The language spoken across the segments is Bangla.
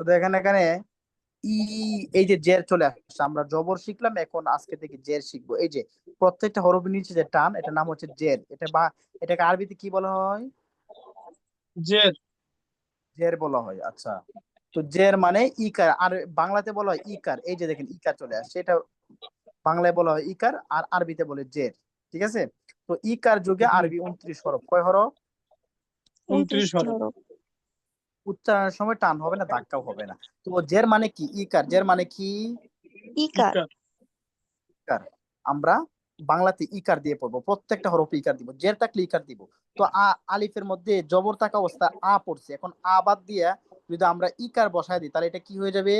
তো দেখেন এখানে ই এই যে জের চলে আসছে আমরা জবর শিখলাম এখন আজকে থেকে জের শিখব। এই যে প্রত্যেকটা হরফের নিচে যে টান এটা নাম হচ্ছে জের। এটা বা এটাকে আরবিতে কি বলা হয়? জের। জের বলা হয় আচ্ছা। তো জের মানে ইকার আর বাংলাতে বলা হয় ইকার। এই যে দেখেন ইকার চলে আসছে। এটা বাংলায় বলা হয় ইকার আর আরবিতে বলে জের। ঠিক আছে? তো ইকার যুগে আরবি উনত্রিশ হরফ। কয় হরফ? উনত্রিশ হরফ। হরফ। উচ্চারণের সময় টান হবে না ধাক্কাও হবে না। তো জের মানে কি? ইকার। জের মানে কি? ইকার। ইকার। আমরা বাংলাতে ইকার দিয়ে পড়ব। প্রত্যেকটা হরফে ইকার দিব। জের থাকলে ইকার দিব। তো আ আলিফের মধ্যে জবর থাকা অবস্থা আ পড়ছে। এখন আ বাদ দিয়ে যদি আমরা ইকার বসায় দিই তাহলে এটা কি হয়ে যাবে?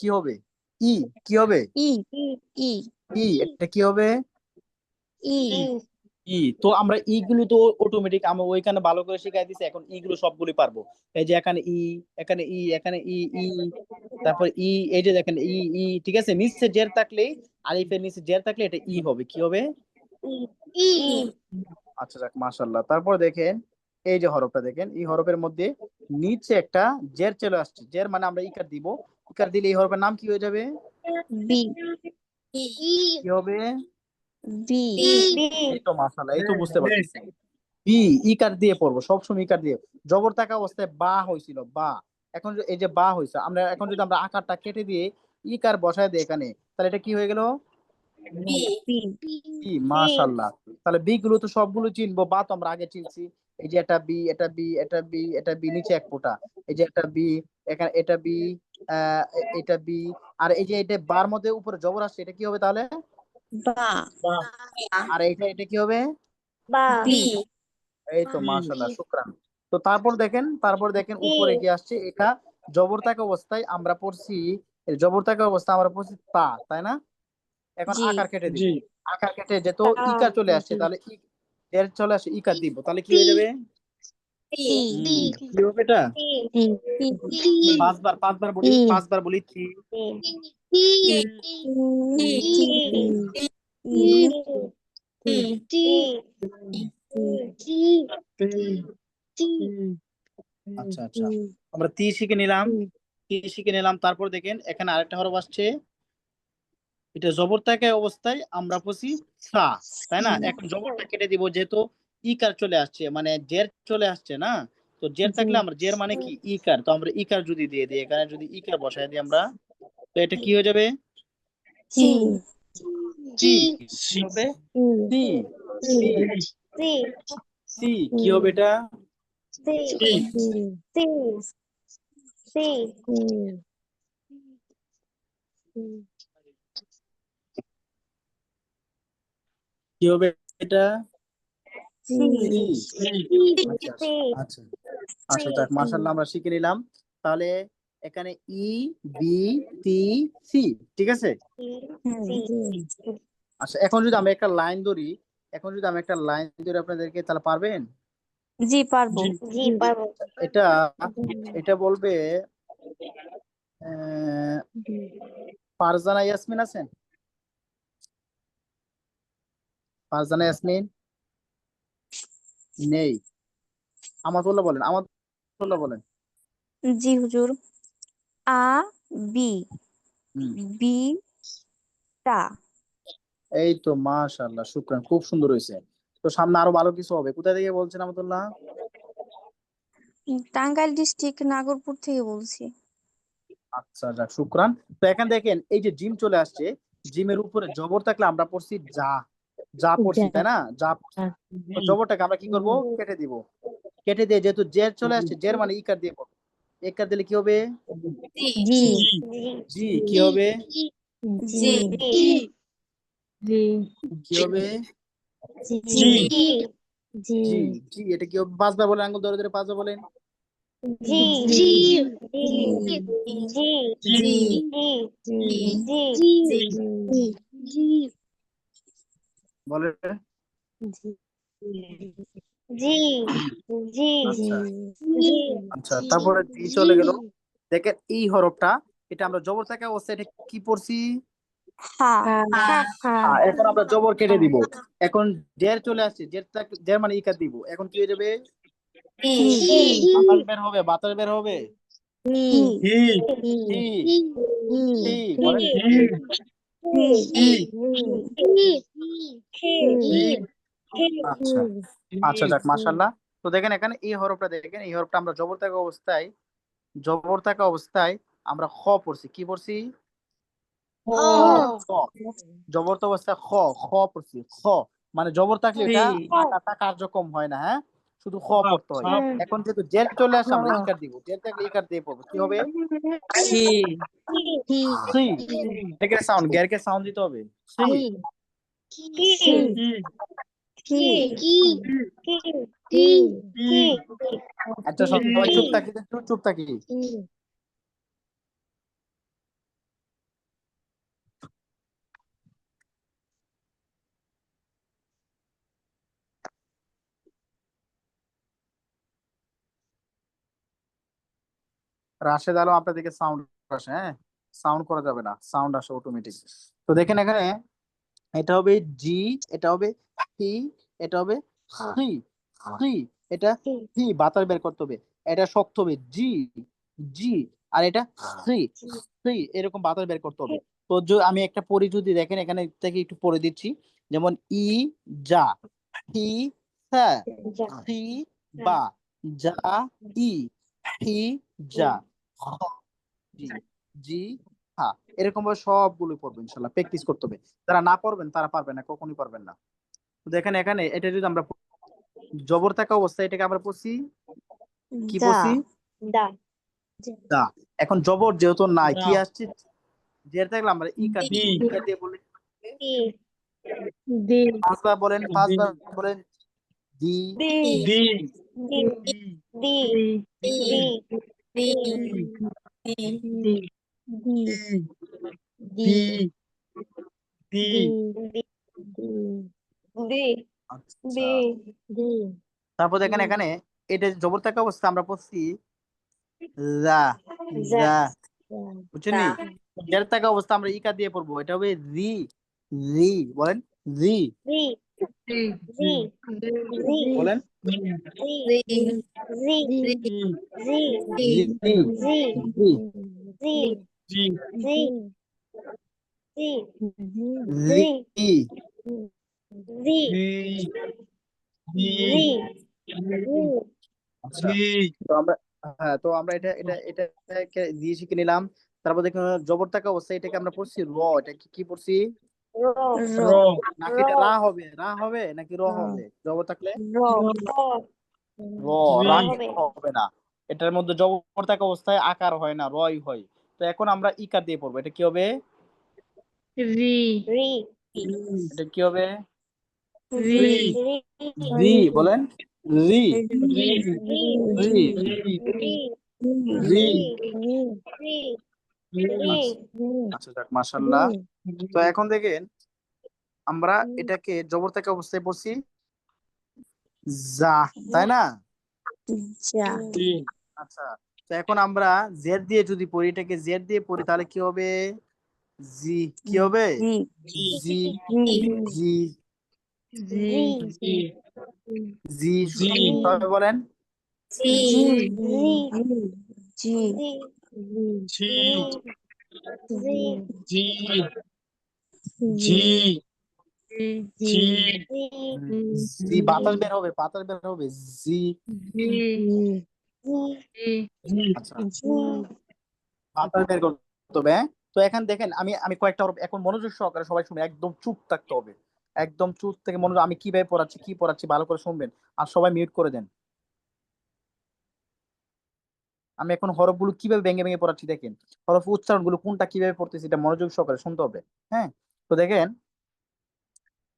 কি হবে? ই। কি হবে? ই। ই। ই। এটা কি হবে? ই। ই তো আমরা ই গুলো তো অটোমেটিক আমরা ওইখানে ভালো করে শিখাই দিছি এখন ই গুলো সবগুলি পারব। এই যে এখানে ই এখানে ই এখানে ই ই তারপর ই এই যে দেখেন ই ই ঠিক আছে? নিচে জের থাকলে আলিফের নিচে জের থাকলে এটা ই হবে। কি হবে? ই। আচ্ছা যাক মাশাআল্লাহ। তারপর দেখেন এই যে হরফটা দেখেন এই হরফের মধ্যে নিচে একটা জের চলে আসছে। জের মানে আমরা ইকার দিব। ইকার দিলে এই হরফের নাম কি হয়ে যাবে? বি। কি হবে? বি এই তো মাশাআল্লাহ এই তো বুঝতে পারছি। বি ইকার দিয়ে পড়ব সবসময় ইকার দিয়ে। জবর থাকা অবস্থায় বা হয়েছিল বা। এখন এই যে বা হয়েছে আমরা এখন যদি আমরা আকারটা কেটে দিয়ে ইকার বসায় দিই এখানে তাহলে এটা কি হয়ে গেল? বি বি তাহলে বি গুলো তো সবগুলো চিনবো বা তো আমরা আগে চিনছি। এই যে এটা বি এটা বি এটা বি এটা বি নিচে এক ফোঁটা। এই যে একটা বি এখানে এটা বি আহ এটা বি আর এই যে এটা বার মধ্যে উপরে জবর আসছে এটা কি হবে তাহলে? বা। আর এটা এটা কি হবে? বি। এই তো মাশাআল্লাহ শুকরান। তো তারপর দেখেন তারপর দেখেন উপরে কি আসছে? এটা জবর থাকা অবস্থায় আমরা পড়ছি জবর থাকা অবস্থায় আমরা পড়ছি তা তাই না? এখন আকার কেটে দিই আকার কেটে যেহেতু তা, ইকার চলে আসছে তাহলে এর চলে আসে ইকার দিব তাহলে কি হয়ে যাবে? কি হবে এটা? পাঁচবার পাঁচবার বলি পাঁচবার বলি থ্রি আচ্ছা। আচ্ছা আমরা তি শিখে নিলাম। তি শিখে নিলাম। তারপর দেখেন এখানে আরেকটা হরফ আসছে। এটা জবর থাকে অবস্থায় আমরা পড়ছি সা তাই না? এখন জবরটা কেটে দিব যেহেতু ইকার চলে আসছে মানে জের চলে আসছে না? তো জের থাকলে আমরা জের মানে কি? ইকার তো আমরা ইকার যদি দিয়ে দিই এখানে যদি ইকার বসায় দিই আমরা তো এটা কি হয়ে যাবে? জি জি কি হবে? সি এটা কি হবে এটা সি আচ্ছা আচ্ছা আচ্ছা যাক মাশাআল্লাহ আমরা শিখে নিলাম তাহলে এখানে ই বি টি সি ঠিক আছে আচ্ছা এখন যদি আমি একটা লাইন ধরি এখন যদি আমি একটা লাইন ধরি আপনাদেরকে তাহলে পারবেন জি পারব। জি। পারব। এটা এটা বলবে ফারজানা ইয়াসমিন আছেন? ফারজানা ইয়াসমিন? নেই। আমাতুল্লাহ বলেন আমাতুল্লাহ বলেন। জি হুজুর। আ বি। বি টা। এই তো মাশাআল্লাহ শুকরান খুব সুন্দর হয়েছে। তো সামনে আরও ভালো কিছু হবে। কোথা থেকে বলছেন আমাতুল্লাহ? টাঙ্গাইল ডিস্ট্রিক্ট নাগরপুর থেকে বলছি। আচ্ছা যাক শুকরান। তো এখন দেখেন এই যে জিম চলে আসছে জিমের উপরে জবর থাকলে আমরা পড়ছি যা। যা পড়ছি তাই না? যা পড়ছি। জবরটাকে আমরা কি করব? কেটে দিব। কেটে দিয়ে যেহেতু জের চলে আসছে জের মানে ইকার দিয়ে পড়ব। ইকার দিলে কি হবে? জি। জি। কি হবে? জি। কি হবে? জি জি জি এটা কি বলেন আঙ্গুল ধরে ধরে পাঁচবার বলেন বলেন আচ্ছা আচ্ছা তারপরে জি চলে গেল দেখেন এই হরফটা এটা আমরা জবর থাকা অবস্থায় এটা কি পড়ছি হ্যাঁ, এখন আমরা জবর কেটে দিব এখন জের চলে আসছে জের থাক- জের মানে ইকার দিব এখন কি হয়ে যাবে বাতাস বের হবে বাতাস বের হবে আচ্ছা আচ্ছা যাক মাশাআল্লাহ তো দেখেন এখানে এই হরফটা দেখেন এই হরফটা আমরা জবর থাকা অবস্থায় জবর থাকা অবস্থায় আমরা খ পড়ছি কি পড়ছি জবর তো অবস্থায় খ খ পড়ছি খ মানে জবর থাকলে এটা কার্যক্রম হয় না হ্যাঁ শুধু খ পড়তে হয় এখন যেহেতু জেল চলে আসে আমরা ইকার দিব জেড থাকলে ইকার দিয়ে পড়ব কি হবে সি সি এটাকে সাউন্ড গ্যারকে সাউন্ড দিতে হবে সি আচ্ছা সবাই চুপ থাকি চুপ থাকি রাশেদ আলম আপনাদেরকে সাউন্ড আসে হ্যাঁ? সাউন্ড করা যাবে না সাউন্ড আসে অটোমেটিক তো দেখেন এখানে এটা হবে জি এটা হবে হি এটা হবে হি হি এটা হি বাতাস বের করতে হবে। এটা শক্ত হবে জি জি আর এটা হি হি এরকম বাতাস বের করতে হবে। তো আমি একটা পড়ি যদি দেখেন এখানে থেকে একটু পড়ে দিচ্ছি। যেমন ই যা হি হ্যাঁ হি বা যা ই হি যা। জি। জি। হা এরকম ভাবে সবগুলো পড়ব ইনশাল্লাহ। প্র্যাকটিস করতে হবে। যারা না পড়বেন তারা পারবেন না কখনোই পারবেন না। দেখেন এখানে এটা যদি আমরা জবর থাকা অবস্থায় এটাকে আমরা পড়ছি? কি পড়ছি? দা। এখন জবর যেহেতু নাই কি আসছে? জের থাকলে আমরা ই কাট দি। দিয়ে বলি? পাঁচবার বলেন পাঁচবার বলেন। দি ডি ডি ডি আচ্ছা তারপর দেখেন এখানে এটা জবর থাকা অবস্থা আমরা পড়ছি যা যা বুঝছেন? জের থাকা অবস্থা আমরা ইকা দিয়ে পড়ব এটা হবে রি রি বলেন রি আচ্ছা তো আমরা হ্যাঁ এটা এটা এটাকে দিয়ে শিখে নিলাম তারপর দেখুন জবর থাকা অবস্থা এটাকে আমরা পড়ছি র এটা কি পড়ছি র নাকি রা হবে রা হবে নাকি র হবে জবর থাকলে র রা হবে না এটার মধ্যে জবর থাকা অবস্থায় আকার হয় না রয় হয় তো এখন আমরা ইকার দিয়ে পড়ব এটা কি হবে এটা কি হবে রি বলেন রি রি রি আচ্ছা যাক মাশাআল্লাহ তো এখন দেখেন আমরা এটাকে জবর থাকা অবস্থায় পড়ছি যা তাই না আচ্ছা তো এখন আমরা জেড দিয়ে যদি পড়ি এটাকে জেড দিয়ে পড়ি তাহলে কি হবে জি কি হবে জি জি জি জি জি। তবে বলেন জি জি জি জি জি। বাতাস বের হবে বাতাস বের হবে জি। আচ্ছা। বাতাস বের করতে হবে হ্যাঁ? তো এখন দেখেন আমি আমি কয়েকটা এখন মনোযোগ সহকারে সবাই শুনবেন একদম চুপ থাকতে হবে। একদম চুপ থেকে মনোযোগ আমি কীভাবে পড়াচ্ছি কি পড়াচ্ছি ভালো করে শুনবেন। আর সবাই মিউট করে দেন। আমি এখন হরফগুলো কীভাবে ভেঙে ভেঙে পড়াচ্ছি দেখেন। হরফ উচ্চারণগুলো কোনটা কীভাবে পড়তেছি এটা মনোযোগ সহকারে শুনতে হবে হ্যাঁ? তো দেখেন,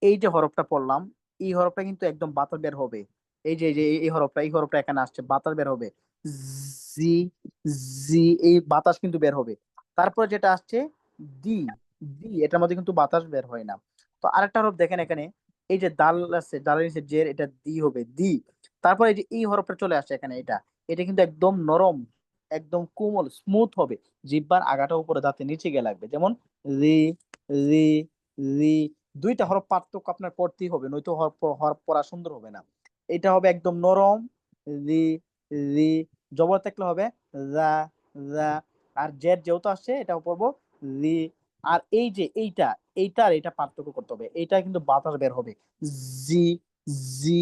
এই যে হরফটা পড়লাম, এই হরফটা কিন্তু একদম বাতাস বের হবে। এই যে, এই হরফটা এই হরফটা এখানে আসছে, বাতাস বের হবে। জি জি, এই বাতাস কিন্তু বের হবে। তারপরে যেটা আসছে ডি ডি এটার মধ্যে কিন্তু বাতাস বের হয় না। তো আরেকটা হরফ দেখেন এখানে, এই যে দাল আছে, দালের নিচে জের, এটা দি হবে, দি। তারপরে এই যে এই হরফটা চলে আসছে এখানে, এটা এটা কিন্তু একদম নরম, একদম কোমল স্মুথ হবে। জিহ্বার আগাটা উপরে দাঁতে নিচে গিয়ে লাগবে। যেমন রি রি রি, দুইটা হরফ পার্থক্য আপনার করতেই হবে, নয়তো হরফ পড়া সুন্দর হবে না। এটা হবে একদম নরম, রি রি, জবর থাকলে হবে রা রা, আর জেড যেহেতু আসছে এটা পড়ব রি, আর এই যে এইটা এইটা আর এটা পার্থক্য করতে হবে এইটা কিন্তু বাতাস বের হবে, জি জি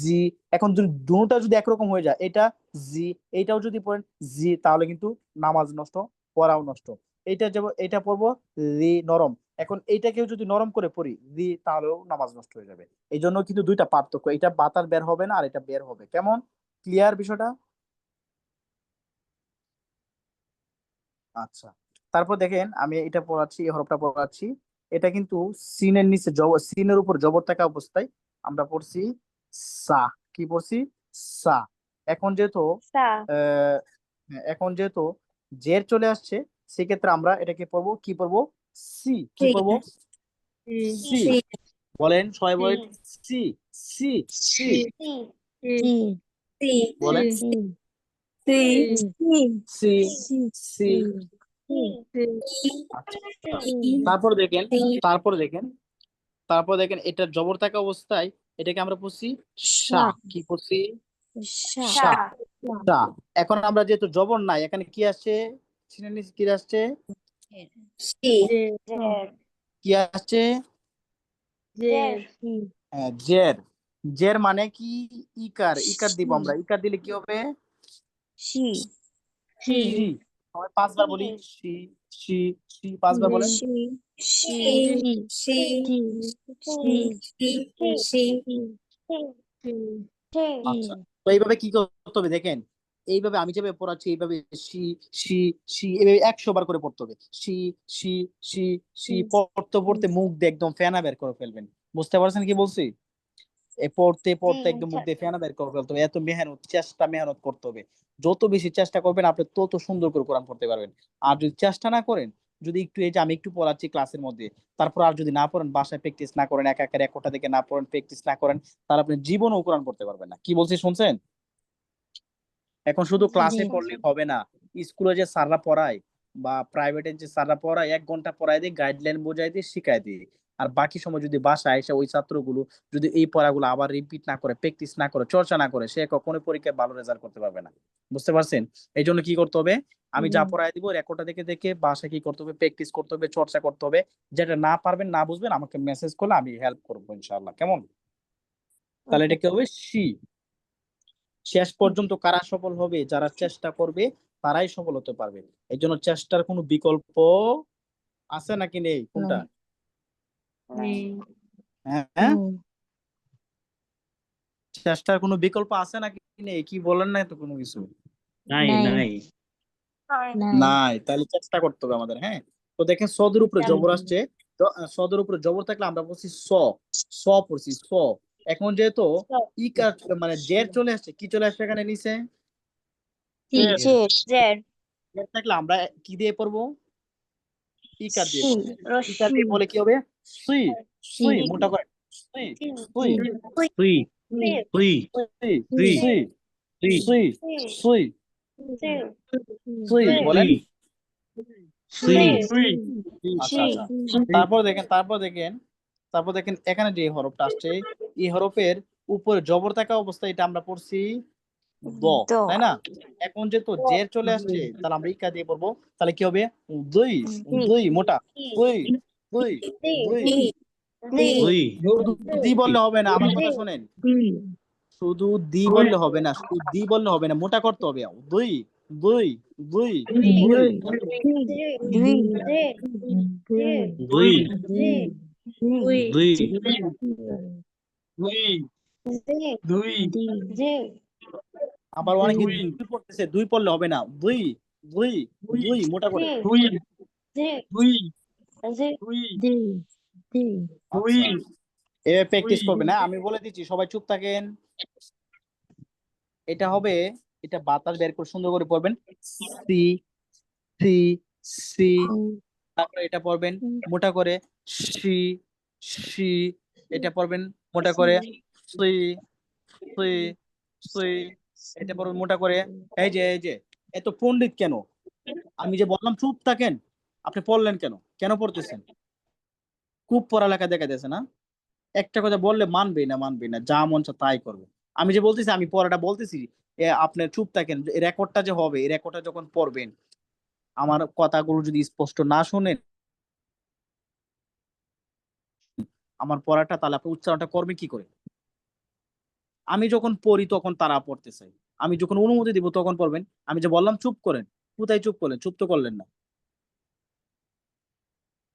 জি, এখন যদি দুটা যদি একরকম হয়ে যায়, এটা জি এইটাও যদি পড়েন জি, তাহলে কিন্তু নামাজ নষ্ট, পড়াও নষ্ট। এইটা যাব এটা পড়ব রি নরম। এখন এইটাকেও যদি নরম করে পড়ি রি তাহলেও নামাজ নষ্ট হয়ে যাবে। এই জন্য কিন্তু দুইটা পার্থক্য এটা বাতার বের হবে না আর এটা বের হবে। কেমন? ক্লিয়ার বিষয়টা? আচ্ছা তারপর দেখেন আমি এটা পড়াচ্ছি এই হরফটা পড়াচ্ছি। এটা কিন্তু সিনের নিচে জব সিনের উপর জবর থাকা অবস্থায় আমরা পড়ছি সা। কি পড়ছি? সা। এখন যেহেতু আহ, হ্যাঁ, এখন যেহেতু জের চলে আসছে সেক্ষেত্রে আমরা এটাকে পড়ব কি পড়ব সি কি। পড়ব সি বলেন সবাই বলেন C C C C C বলেন C C C C C আচ্ছা তারপর দেখেন তারপর দেখেন তারপর দেখেন এটা জবর থাকা অবস্থায় এটাকে আমরা পড়ছি সা কি পড়ছি সা এখন আমরা যেহেতু জবর নাই এখানে কি আসছে সিনের নিচে কি আসছে? কি আসছে? হ্যাঁ, জের জের মানে কি? ইকার। ইকার দিব আমরা। ইকার দিলে কি হবে? সি। সি পাঁচবার বলি। সি সি সি পাঁচবার বলেন। C C C C. C. আচ্ছা। তো এইভাবে কি করতে হবে? দেখেন। এইভাবে আমি যেভাবে পড়াচ্ছি এইভাবে সি সি সি এইভাবে একশো বার করে পড়তে হবে। সি সি সি সি পড়তে পড়তে মুখ দিয়ে একদম ফেনা বের করে ফেলবেন। বুঝতে পারছেন কি বলছি? এ পড়তে পড়তে একদম মুখ। দিয়ে ফেনা বের করে ফেলতে হবে। এত মেহনত চেষ্টা মেহনত করতে হবে। যত বেশি চেষ্টা করবেন আপনি তত সুন্দর করে কোরআন পড়তে পারবেন। আর যদি চেষ্টা না করেন যদি একটু এই যে আমি একটু পড়াচ্ছি ক্লাসের মধ্যে তারপর আর যদি না পড়েন বাসায় প্র্যাকটিস না করেন একা একা একটা থেকে না পড়েন প্র্যাকটিস না করেন তাহলে আপনি জীবনও কোরআন পড়তে পারবেন না। কি বলছি শুনছেন? এখন শুধু ক্লাসে। পড়লে হবে না। স্কুলে যে স্যাররা পড়ায় বা প্রাইভেটে যে স্যাররা পড়ায় এক ঘণ্টা পড়ায় দিয়ে গাইডলাইন বোঝাই দিয়ে শিখাই দিয়ে। আর বাকি সময় যদি বাসায় এসে ওই ছাত্রগুলো যদি এই পড়াগুলো আবার রিপিট না করে প্র্যাকটিস না করে চর্চা না করে সে কখনোই পরীক্ষায় ভালো রেজাল্ট করতে পারবে না। বুঝতে পারছেন? এই জন্য কি করতে হবে? আমি যা। পড়াই দিব রেকর্ডটা দেখে দেখে বাসায় কি করতে হবে প্র্যাকটিস করতে হবে চর্চা করতে হবে। যেটা না পারবেন না বুঝবেন আমাকে মেসেজ করলে আমি হেল্প করব ইনশাআল্লাহ। কেমন? তাহলে এটা কি হবে? সি শেষ পর্যন্ত কারা সফল হবে যারা চেষ্টা করবে তারাই সফল হতে পারবে। এই জন্য চেষ্টার কোনো বিকল্প আছে নাকি নেই? কোনটা? হ্যাঁ? চেষ্টার কোনো বিকল্প আছে নাকি নেই? কি বলেন না তো কোনো কিছু? নাই নাই। নাই। নাই। তাহলে চেষ্টা করতে হবে আমাদের হ্যাঁ? তো দেখেন সদের উপরে জবর আসছে। সদের উপরে জবর থাকলে আমরা বলছি স স পড়ছি স। এখন যেহেতু ই কার- মানে জের চলে আসছে কি চলে আসছে এখানে নিচে জের থাকলে আমরা কি দিয়ে পড়ব ইকার দিয়ে পড়ব। দিয়ে বলে কি হবে সুই সুই মোটা করে সুই সুই সুই সুই সুই সুই সুই সুই সুই বলেন সুই আচ্ছা আচ্ছা তারপর দেখেন তারপর দেখেন তারপর দেখেন এখানে যে হরফটা আসছে এই হরফের উপরে জবর থাকা অবস্থায় এটা আমরা পড়ছি দ। তাই না এখন যেহেতু জের চলে আসছে তাহলে আমরা ইকা দিয়ে পড়ব তাহলে কি হবে দুই দুই। দুই মোটা দুই দুই দুই দি বললে হবে না আমার কথা শোনেন শুধু দি বললে হবে না শুধু দি বললে হবে না মোটা করতে হবে দুই দুই দুই দুই দুই দুই দুই আবার অনেকে দুই। দুই পড়তেছে দুই পড়লে হবে না। দুই দুই দুই। মোটা করে। দুই। দুই। দুই। এভাবে প্র্যাকটিস না আমি বলে দিচ্ছি সবাই চুপ থাকেন। এটা হবে এটা বাতাস বের করে সুন্দর করে পড়বেন। C C C. তারপরে এটা পড়বেন মোটা করে। সি সি এটা পড়বেন মোটা করে সুই সুই সুই এটা পড়বেন মোটা করে। এই যে এই যে এত পণ্ডিত কেন? আমি যে বললাম চুপ থাকেন আপনি পড়লেন কেন? কেন পড়তেছেন? খুব পড়ালেখা দেখা যাচ্ছে না একটা কথা বললে মানবেই না মানবেই না যা মন তাই করবে। আমি যে বলতেছি আমি পড়াটা বলতেছি আপনি চুপ থাকেন রেকর্ডটা যে হবে রেকর্ডটা যখন পড়বেন আমার কথাগুলো যদি স্পষ্ট না শুনেন আমার পড়াটা তাহলে আপনি উচ্চারণটা করবে কি করে? আমি যখন পড়ি তখন তারা পড়তে চাই আমি যখন অনুমতি দিব তখন পড়বেন। আমি যে বললাম চুপ করেন। কোথায় চুপ করলেন? চুপ তো করলেন না।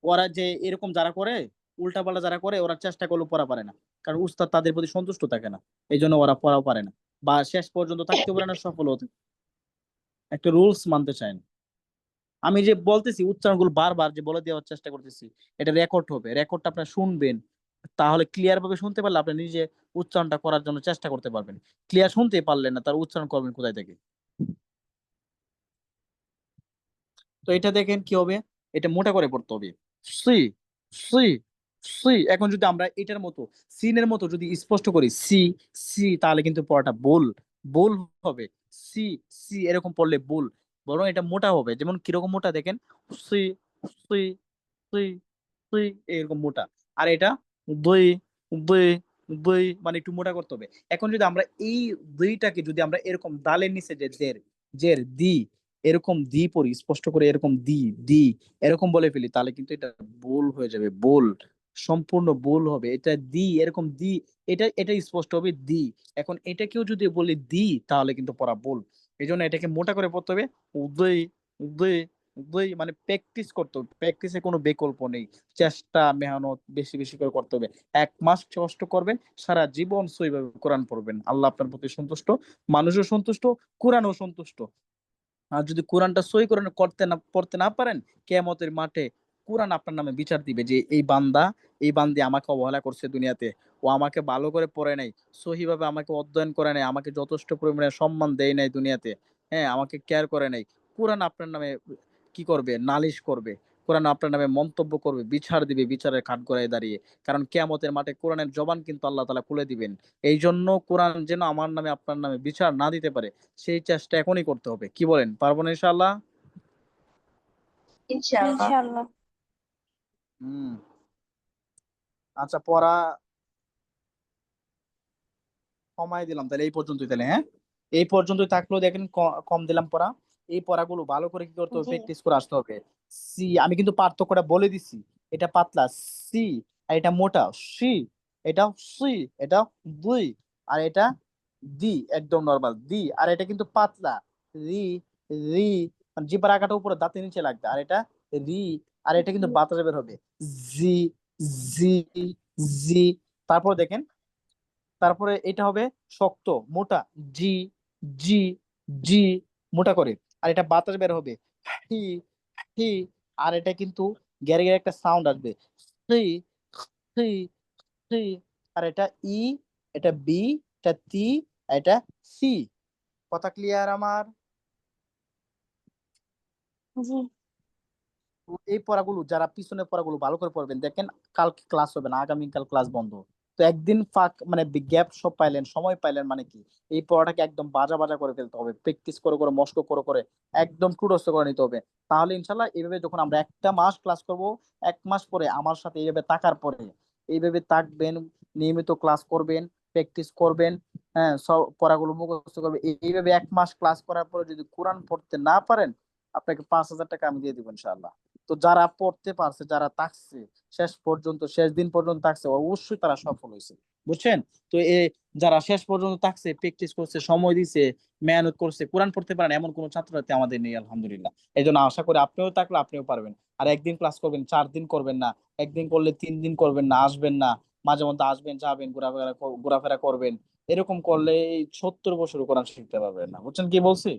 ওরা যে এরকম যারা করে, উল্টাপাল্টা যারা করে, ওরা চেষ্টা করলেও পড়া পারে না। কারণ উস্তাদ তাদের প্রতি সন্তুষ্ট থাকে না। এই জন্য ওরা পড়াও পারে না। বা শেষ পর্যন্ত থাকতে পারে না সফল হতে। একটা রুলস মানতে চায় না। আমি যে বলতেছি উচ্চারণগুলো বারবার যে বলে দেওয়ার চেষ্টা করতেছি, এটা রেকর্ড হবে। রেকর্ডটা আপনার শুনবেন। তাহলে ক্লিয়ার ভাবে শুনতে পারলে আপনি নিজে উচ্চারণটা করার জন্য চেষ্টা করতে পারবেন। ক্লিয়ার শুনতে পারলেন না, তার উচ্চারণ করবেন কোথায় থেকে? তো এটা দেখেন কি হবে? এটা মোটা করে পড়তে হবে। সি সি সি এখন যদি আমরা এটার মতো সিনের মতো যদি স্পষ্ট করি সি সি তাহলে কিন্তু পড়াটা বোল বোল হবে। সি সি এরকম পড়লে বোল বরং এটা মোটা হবে। যেমন কীরকম মোটা দেখেন? এরকম মোটা। আর এটা দুই দুই দুই মানে একটু মোটা করতে হবে। এখন যদি আমরা এই দুইটাকে যদি আমরা এরকম দালের নিচে যে জের জের দি, এরকম দি পড়ি স্পষ্ট করে এরকম দি দি, এরকম বলে ফেলি, তাহলে কিন্তু এটা বোল হয়ে যাবে, বোল। সম্পূর্ণ বোল হবে। এটা দি, এরকম দি, এটা এটা স্পষ্ট হবে দি। এখন এটাকেও যদি বলি দি, তাহলে কিন্তু পড়া বোল। এই জন্য এটাকে মোটা করে পড়তে হবে। উদয় উদয় উদয় মানে প্র্যাকটিস করতে হবে। প্র্যাকটিসে কোনো বিকল্প নেই। চেষ্টা, মেহনত বেশি বেশি করে করতে হবে। এক মাস কষ্ট করবেন, সারা জীবন সইভাবে কোরআন পড়বেন। আল্লাহ আপনার প্রতি সন্তুষ্ট, মানুষও সন্তুষ্ট, কোরআনও সন্তুষ্ট। আর যদি কোরআনটা সই কোরআন করতে না, পড়তে না পারেন, কেয়ামতের মাঠে কোরআন আপনার নামে বিচার দিবে যে এই বান্দা এই বান্দি আমাকে অবহেলা করছে দুনিয়াতে। ও আমাকে ভালো করে পড়ে নাই সহিভাবে আমাকে অধ্যয়ন করে নাই আমাকে যথেষ্ট পরিমাণে সম্মান দেয় নাই দুনিয়াতে। হ্যাঁ আমাকে কেয়ার করে নাই। কোরআন আপনার নামে কি করবে? নালিশ করবে। কোরআন আপনার নামে মন্তব্য করবে বিচার দিবে বিচারের কাঠ গড়ায় দাঁড়িয়ে। কারণ কেয়ামতের মাঠে কোরআনের জবান কিন্তু আল্লাহ তালা খুলে দিবেন। এই জন্য কোরআন যেন আমার নামে আপনার নামে বিচার না দিতে পারে সেই চেষ্টা এখনই করতে হবে। কি বলেন? পারব না ইনশাআল্লাহ। ইনশাআল্লাহ। হুম। আচ্ছা পড়া কমাই দিলাম তাহলে এই পর্যন্তই তাহলে হ্যাঁ? এই পর্যন্তই থাকলেও দেখেন কম দিলাম পড়া। এই পড়াগুলো ভালো করে কি করতে হবে? প্র্যাকটিস করে আসতে হবে। সি আমি কিন্তু পার্থক্যটা বলে দিছি। এটা পাতলা সি আর এটা মোটা সি এটা সি এটা দুই আর এটা দি একদম নরমাল দি আর এটা কিন্তু পাতলা রি রি মানে জিব্বার আগাটা উপরে দাঁতের নিচে লাগবে আর এটা রি আর এটা কিন্তু বাতাসে বের হবে। জি জি জি। তারপর দেখেন তারপরে এটা হবে শক্ত মোটা জি জি জি মোটা করে। আর এটা বাতাস বের হবে। হি হি। আর এটা কিন্তু গ্যারে গ্যারে একটা সাউন্ড আসবে। আর এটা ই এটা বি এটা তি এটা সি। কথা ক্লিয়ার আমার? জি। এই পড়াগুলো, যারা পিছনের পড়াগুলো ভালো করে পড়বেন, দেখেন কালকে ক্লাস হবে না, আগামীকাল ক্লাস বন্ধ। তো একদিন ফাঁক মানে গ্যাপ সব পাইলেন, সময় পাইলেন মানে কি? এই পড়াটাকে একদম বাজা বাজা করে ফেলতে হবে প্র্যাকটিস করে করে, মস্ক করে করে, একদম টুটস্থ করে নিতে হবে। তাহলে ইনশাল্লাহ এইভাবে যখন আমরা একটা মাস ক্লাস করব, এক মাস পরে আমার সাথে এইভাবে তাকার পরে, এইভাবে তাকবেন নিয়মিত ক্লাস করবেন প্র্যাকটিস করবেন হ্যাঁ সব পড়াগুলো মুখস্থ করবে এইভাবে এক মাস ক্লাস করার পরে যদি কোরআন পড়তে না পারেন, আপনাকে পাঁচ হাজার টাকা আমি দিয়ে দিব ইনশাআল্লাহ। তো যারা পড়তে পারছে, যারা তাকছে শেষ পর্যন্ত, শেষ দিন পর্যন্ত তাকছে অবশ্যই তারা সফল হয়েছে। বুঝছেন? তো এ যারা শেষ পর্যন্ত থাকছে প্র্যাকটিস করছে, সময় দিছে, মেহনত করছে, কোরআন পড়তে পারেন, এমন কোনো ছাত্রছাত্রী আমাদের নেই, আলহামদুলিল্লাহ। এই জন্য আশা করি আপনিও থাকলে আপনিও পারবেন। আর একদিন ক্লাস করবেন, চার দিন করবেন না, একদিন করলে তিন দিন করবেন না, আসবেন না, মাঝে মধ্যে আসবেন, যাবেন, ঘোরাফেরা ঘোরাফেরা করবেন। এরকম করলে সত্তর বছর কোরআন শিখতে পারবেন না। বুঝছেন কি বলছি?